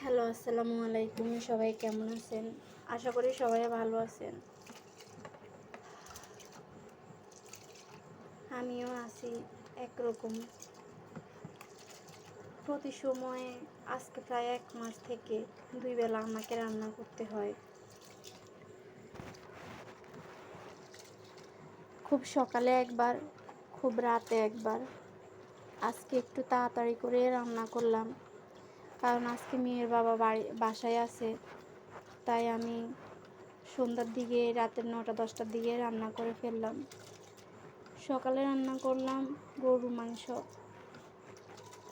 Hello, আসসালামু আলাইকুম। সবাই কেমন আছেন? আশা করি সবাই ভালো আছেন। আমিও আছি একরকম। প্রতি সময়ে আজকে প্রায় এক মাস থেকে দুই বেলা আমাকে রান্না করতে হয়। খুব সকালে একবার, খুব রাতে একবার। আজকে একটু তাড়াতাড়ি করে রান্না করলাম। কারণ আজকে মেয়ের বাবা বাড়ি, বাসায় আছে। তাই আমি সন্ধ্যার দিকে রাতের নটা, দশটার দিকে রান্না করে ফেললাম। সকালে রান্না করলাম গরুর মাংস।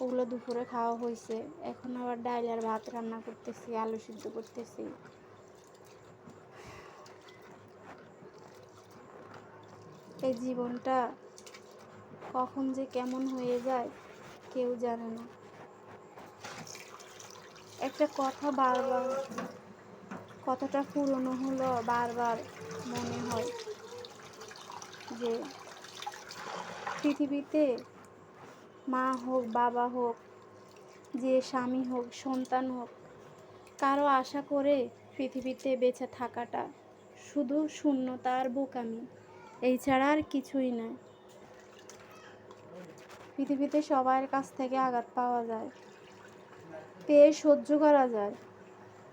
ওগুলো দুপুরে খাওয়া হয়েছে। এখন আবার ডাল আর ভাত রান্না করতেছি, আলু সিদ্ধ করতেছি। এই জীবনটা কখন যে কেমন হয়ে যায়, কেউ জানে না। একটা কথা বারবার, কথাটা পুরনো হলো বারবার মনে হয় যে পৃথিবীতে মা হোক, বাবা হোক, যে স্বামী হোক, সন্তান হোক, কারও আশা করে পৃথিবীতে বেঁচে থাকাটা শুধু শূন্যতা আর বোকামি। এই ছাড়া আর কিছুই নয়। পৃথিবীতে সবার কাছ থেকে আঘাত পাওয়া যায়। পেয়ে সহ্য করা যায়।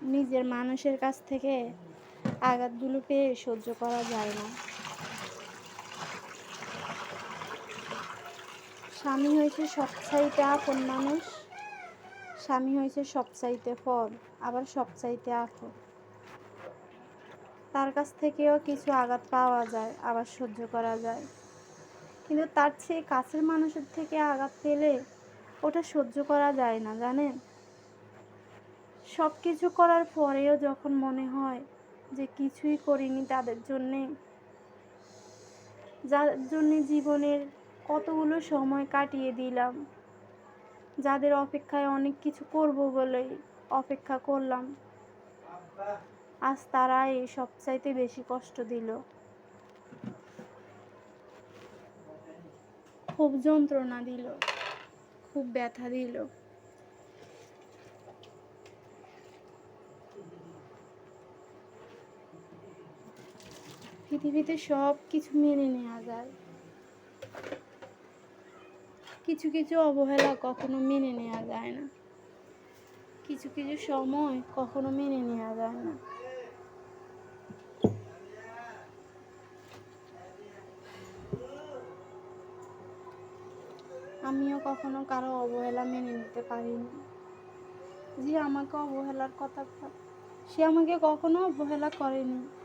নিজের মানুষের কাছ থেকে আঘাতগুলো পেয়ে সহ্য করা যায় না। স্বামী হয়েছে সবচাইতে আপন মানুষ। স্বামী হয়েছে সবচাইতে ফল, আবার সবচাইতে আপন। তার কাছ থেকেও কিছু আঘাত পাওয়া যায়, আবার সহ্য করা যায়। কিন্তু তার চেয়ে কাছের মানুষের থেকে আঘাত পেলে ওটা সহ্য করা যায় না, জানেন? সব কিছু করার পরেও যখন মনে হয় যে কিছুই করিনি তাদের জন্যে, যার জন্যে জীবনের কতগুলো সময় কাটিয়ে দিলাম, যাদের অপেক্ষায় অনেক কিছু করব বলেই অপেক্ষা করলাম, আজ তারা এই সবচাইতে বেশি কষ্ট দিল। খুব যন্ত্রণা দিল, খুব ব্যথা দিল। পৃথিবীতে সব কিছু মেনে নেওয়া যায়। কিছু কিছু অবহেলা কখনো মেনে নেওয়া যায় না। কিছু কিছু সময় কখনো মেনে নেওয়া যায় না। আমিও কখনো কারও অবহেলা মেনে নিতে পারিনি। যে আমাকে অবহেলার কথা সে আমাকে কখনো অবহেলা করেনি।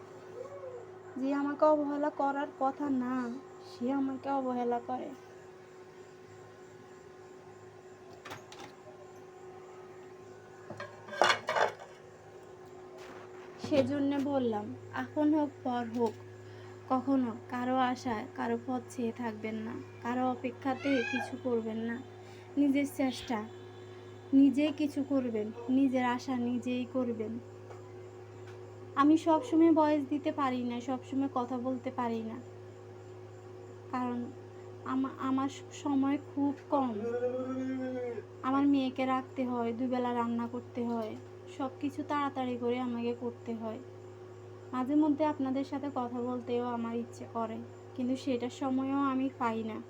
যে আমাকে অবহেলা করার কথা না, সে আমাকে অবহেলা করে। সেজন্য বললাম, এখন হোক, পর হোক। কখনো কারও আশায় কারও পথ চেয়ে থাকবেন না। কারও অপেক্ষাতে কিছু করবেন না। নিজের চেষ্টা নিজেই কিছু করবেন, নিজের আশা নিজেই করবেন। আমি সবসময় বয়স দিতে পারি না, সবসময় কথা বলতে পারি না। কারণ আমা- আমার সময় খুব কম। আমার মেয়েকে রাখতে হয়, দুবেলা রান্না করতে হয় সব কিছু তাড়াতাড়ি করে আমাকে করতে হয়। মাঝে মধ্যে আপনাদের সাথে কথা বলতেও আমার ইচ্ছে করে, কিন্তু সেটার সময়ও আমি পাই না।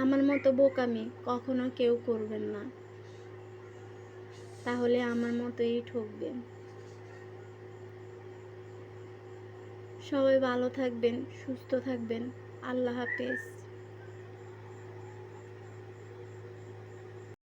আমার মতো বোকামি কখনো কেউ করবেন না। তাহলে আমার মতোই ঠকবেন সবাই ভালো থাকবেন, সুস্থ থাকবেন। আল্লাহ হাফেজ।